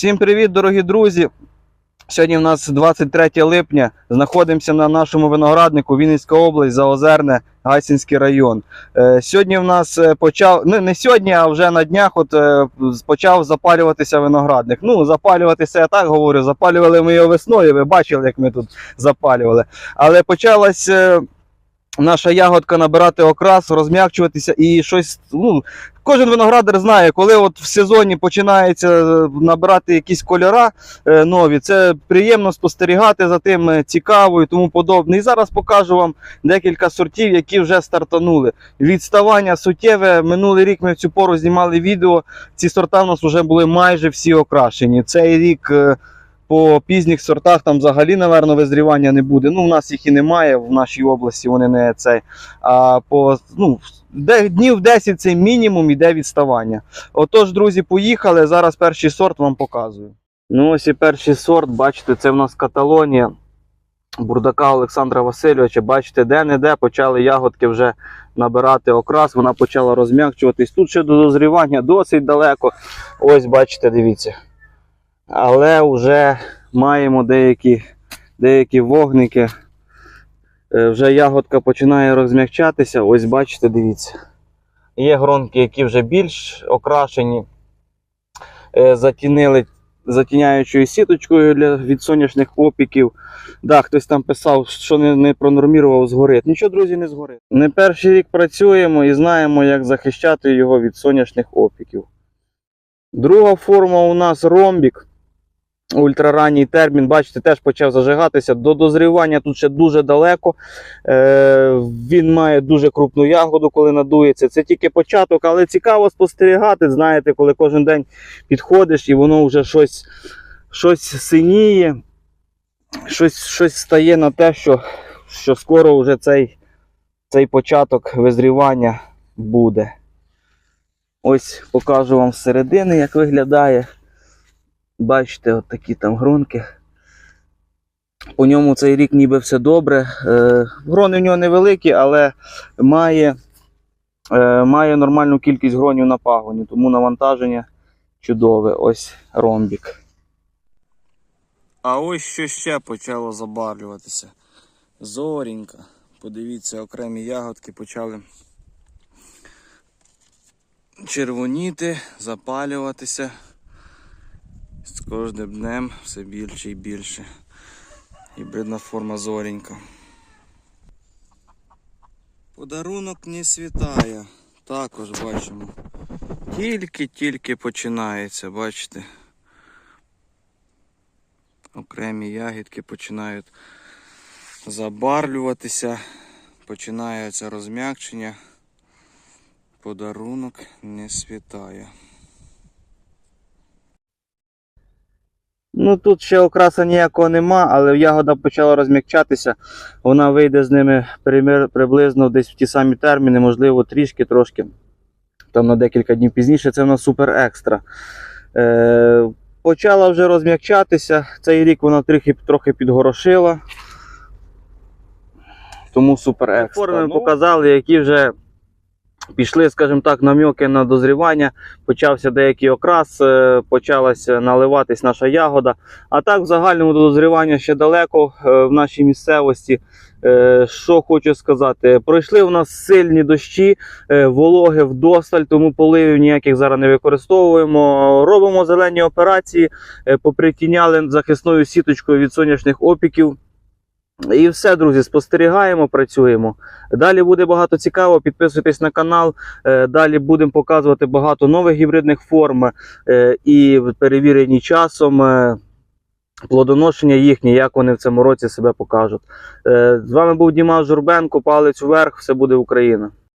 Всім привіт, дорогі друзі! Сьогодні в нас 23 липня. Знаходимося на нашому винограднику Вінницька область, Заозерне, Гайсинський район. Е, сьогодні в нас е, почав, ну не сьогодні, а вже на днях от, е, почав запалюватися виноградник. Ну, запалюватися, я так говорю, запалювали ми його весною, ви бачили, як ми тут запалювали. Але почалась. Наша ягодка набирати окрас, розм'якчуватися і щось. Ну, кожен виноградар знає, коли от в сезоні починається е, набирати якісь кольора е, нові, це приємно спостерігати за тим, е, цікаво і тому подобне. І зараз покажу вам декілька сортів, які вже стартанули. Відставання суттєве. Минулий рік ми в цю пору знімали відео. Ці сорта в нас вже були майже всі окрашені. Цей рік. По пізніх сортах там взагалі, напевно, визрівання не буде. Ну, в нас їх і немає в нашій області, вони не цей. А по ну, днів 10 це мінімум іде відставання. Отож, друзі, поїхали. Зараз перший сорт вам показую. Ну, ось і перший сорт, бачите, це в нас Каталонія. Бурдака Олександра Васильовича. Бачите, де-не-де почали ягодки вже набирати окрас, вона почала розм'якчуватись. Тут ще до дозрівання досить далеко. Ось, бачите, дивіться. Але вже маємо деякі, деякі вогники. Е, Вже ягодка починає розм'якчатися. Ось бачите, дивіться. Є гронки, які вже більш окрашені, Е, затінили затіняючою сіточкою для від сонячних опіків. Да, хтось там писав, що не, не пронормірував згорить. Нічого, друзі, не згорить. Не перший рік працюємо і знаємо, як захищати його від сонячних опіків. Друга форма у нас ромбік. Ультраранній термін, бачите, теж почав зажигатися. До дозрівання тут ще дуже далеко. Е, він має дуже крупну ягоду, коли надується. Це тільки початок, але цікаво спостерігати. Знаєте, коли кожен день підходиш і воно вже щось, щось синіє, щось, щось стає на те, що, що скоро вже цей, цей початок визрівання буде. Ось покажу вам зсередини, як виглядає. Бачите, от такі там гронки. По ньому цей рік ніби все добре. Е, грони в нього невеликі, але має, е, має нормальну кількість гронів на пагоні, тому навантаження чудове. Ось ромбік. А ось що ще почало забарвлюватися. Зорінька. Подивіться, окремі ягодки почали червоніти, запалюватися. Кожним днем все більше і більше. Гібридна форма зорінька. Подарунок не світає. Також бачимо. Тільки-тільки починається, бачите. Окремі ягідки починають забарвлюватися, починається розм'якчення. Подарунок не світає. Ну тут ще окраса ніякого нема, але ягода почала розм'якчатися. Вона вийде з ними примір- приблизно десь в ті самі терміни, можливо, трішки трошки. Там на декілька днів пізніше це в нас супер екстра. Е, почала вже розм'якчатися. Цей рік вона трохи, трохи підгорошила. Тому супер екстра. Форми Ну. показали, які вже пішли, скажімо так, намьоки на дозрівання почався деякий окрас, е, почалася наливатись наша ягода. А так, в загальному до дозрівання ще далеко е, в нашій місцевості. Е, Що хочу сказати, пройшли у нас сильні дощі, вологи вдосталь, тому поливів ніяких зараз не використовуємо. Робимо зелені операції, попритіняли захисною сіточкою від сонячних опіків. І все, друзі, спостерігаємо, працюємо. Далі буде багато цікавого. Підписуйтесь на канал. Е, Далі будемо показувати багато нових гібридних форм е, і перевірені часом. е, Плодоношення їхнє, як вони в цьому році себе покажуть. З вами був Діма Журбенко, палець вверх, все буде Україна.